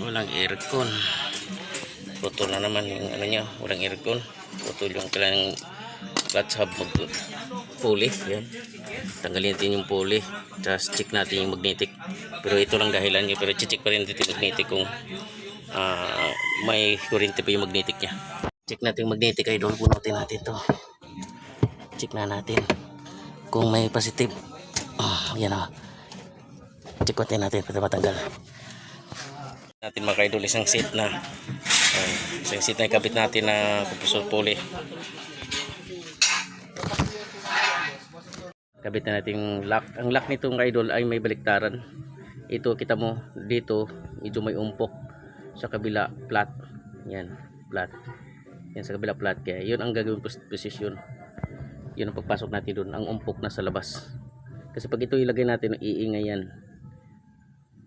walang aircon. Putol na naman yung ano niya walang aircon. Putol yung kailangan clutch hub mag pulley yan tanggalin natin yung pulley tapos check natin yung magnetic. Pero ito lang dahilan niya pero check pa rin dito yung magnetic kung ah, may kuryente pa yung magnetic niya. Check natin yung magnetic ay doon punutin natin to. Check na natin kung may positive. Ah, yan ah. Check natin para matanggal natin mga kaidol isang seat na. Uh, isang seat na ikabit natin na compressor pulley. Kabit na natin lock. Ang lock nitong idol ay may baliktaran. Ito kita mo dito medyo may umpok sa kabila flat. Yan flat. Yan sa kabila flat. Kaya yun ang gagawin pos- position yun ang pagpasok natin doon ang umpok na sa labas. Kasi pag ito ilagay natin iingay yan.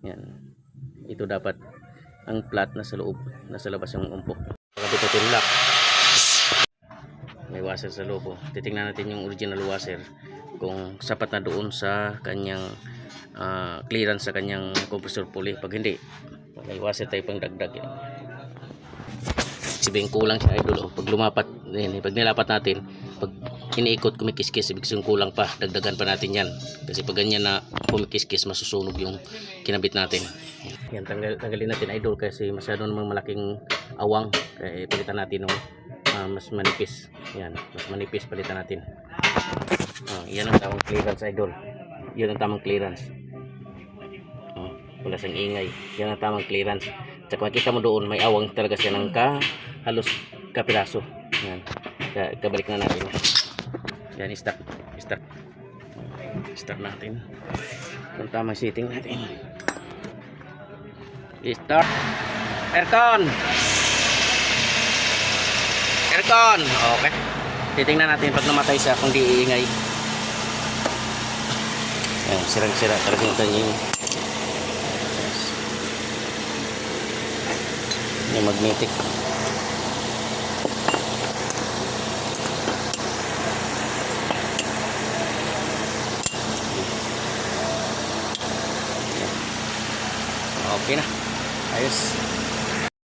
Yan. Ito dapat ang flat na sa loob nasa labas yung umpok kabit natin yung lock. May washer sa loob oh. titingnan natin yung original washer kung sapat na doon sa kanyang ah, clearance sa kanyang compressor pulley. Pag hindi may washer tayo pang dagdag yan sibing kulang siya idol oh. pag lumapat yun, pag nilapat natin pag iniikot kumikiskis ibig sabihin kulang pa dagdagan pa natin yan. Kasi pag ganyan na kumikiskis masusunog yung kinabit natin. Yan tanggal, tanggalin natin idol kasi masyado namang malaking awang. Kaya palitan natin ng ah, mas manipis. Yan mas manipis palitan natin. Oh, yan ang tamang clearance idol. Yun ang tamang clearance. Oh, wala siyang ingay. Yan ang tamang clearance tsaka makita mo doon may awang talaga siya ng ka halos kapiraso yan. Kaya, kabalik na natin. Yan start start start natin. Kung tamang setting natin. Start aircon! Aircon! Okay. Titingnan natin pag namatay siya kung di iingay. Yan sirang sira talaga yung yung magnetic. Okay na. Ayos